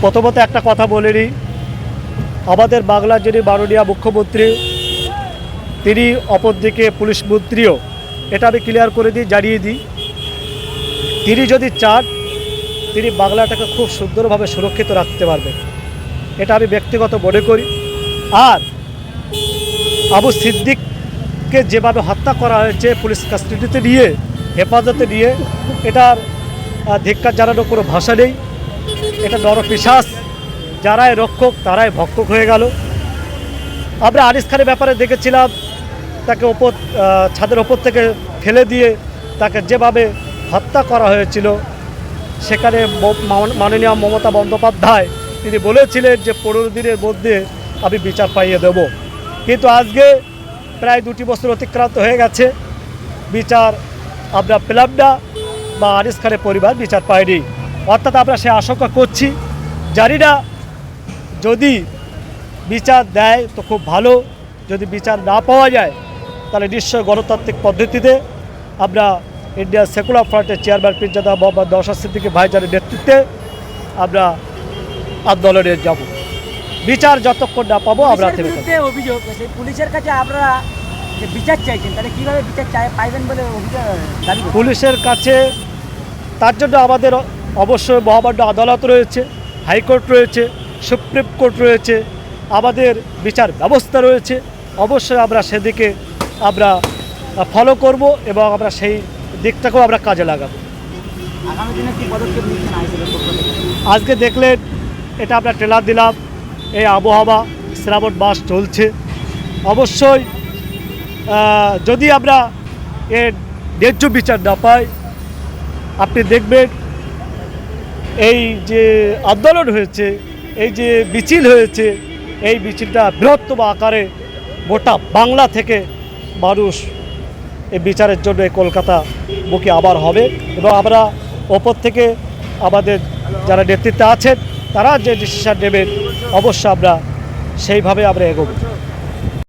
প্রথমত একটা কথা বলে নিই। আমাদের বাংলার যিনি মাননীয় মুখ্যমন্ত্রী, তিনি অপরদিকে পুলিশ মন্ত্রীও। এটা আমি ক্লিয়ার করে দিই, জানিয়ে দিই। তিনি যদি চান, তিনি বাংলাটাকে খুব সুন্দরভাবে সুরক্ষিত রাখতে পারবেন। এটা আমি ব্যক্তিগত মনে করি। আর আবু সিদ্দিককে যেভাবে হত্যা করা হয়েছে পুলিশ কাস্টাডিতে নিয়ে, হেফাজতে নিয়ে, এটার ধিক্কার জানানোর কোনো ভাষা নেই। এটা নরপিশাস যারাই রক্ষক, তারাই ভক্ষক হয়ে গেল। আমরা আনিস খানের ব্যাপারে দেখেছিলাম, তাকে ওপর ছাদের ওপর থেকে ফেলে দিয়ে তাকে যেভাবে হত্যা করা হয়েছিল, সেখানে মাননীয় মমতা বন্দ্যোপাধ্যায়, তিনি বলেছিলেন যে পনেরো দিনের মধ্যে আমি বিচার পাইয়ে দেব। কিন্তু আজকে প্রায় দুটি বছর অতিক্রান্ত হয়ে গেছে, বিচার আমরা পেলাম না বা আনিস খানের পরিবার বিচার পায়নি। অর্থাৎ আমরা সে আশঙ্কা করছি। না যদি বিচার দেয় তো খুব ভালো যদি বিচার না পাওয়া যায় তাহলে নিশ্চয় গণতান্ত্রিক পদ্ধতিতে আমরা ইন্ডিয়ান সেকুলার ফ্রন্টের চেয়ারম্যান পীরজাদা মোহাম্মদ নওশাদ সিদ্দিকী ভাইজানের নেতৃত্বে আমরা আন্দোলনে যাব। বিচার যতক্ষণ না পাবো আমরা অভিযোগ পুলিশের কাছে আপনারা যে বিচার চাইছেন তাহলে কীভাবে বিচার চাই পাইবেন বলে অভিযোগ পুলিশের কাছে তার জন্য আমাদের অবশ্যই মহামান্য আদালত রয়েছে হাইকোর্ট রয়েছে সুপ্রিম কোর্ট রয়েছে আমাদের বিচার ব্যবস্থা রয়েছে। অবশ্যই আমরা সেদিকে আমরা ফলো করব এবং আমরা সেই দিকটাকেও আমরা কাজে লাগাবো। আজকে দেখলেন এটা আমরা ট্রেলার দিলাম এই আবহাওয়া শ্রাবণ মাস চলছে। অবশ্যই যদি আমরা এর ন্যায্য বিচার না পাই আপনি দেখবেন এই যে আন্দোলন হয়েছে, এই যে মিছিল হয়েছে, এই মিছিলটা বৃহত্তম আকারে গোটা বাংলা থেকে মানুষ এই বিচারের জন্য এই কলকাতা বুকে আবার হবে এবং আমরা ওপর থেকে আমাদের যারা নেতৃত্বে আছেন, তারা যে ডিসিশন নেবেন, অবশ্যই আমরা সেইভাবে আমরা এগোবো।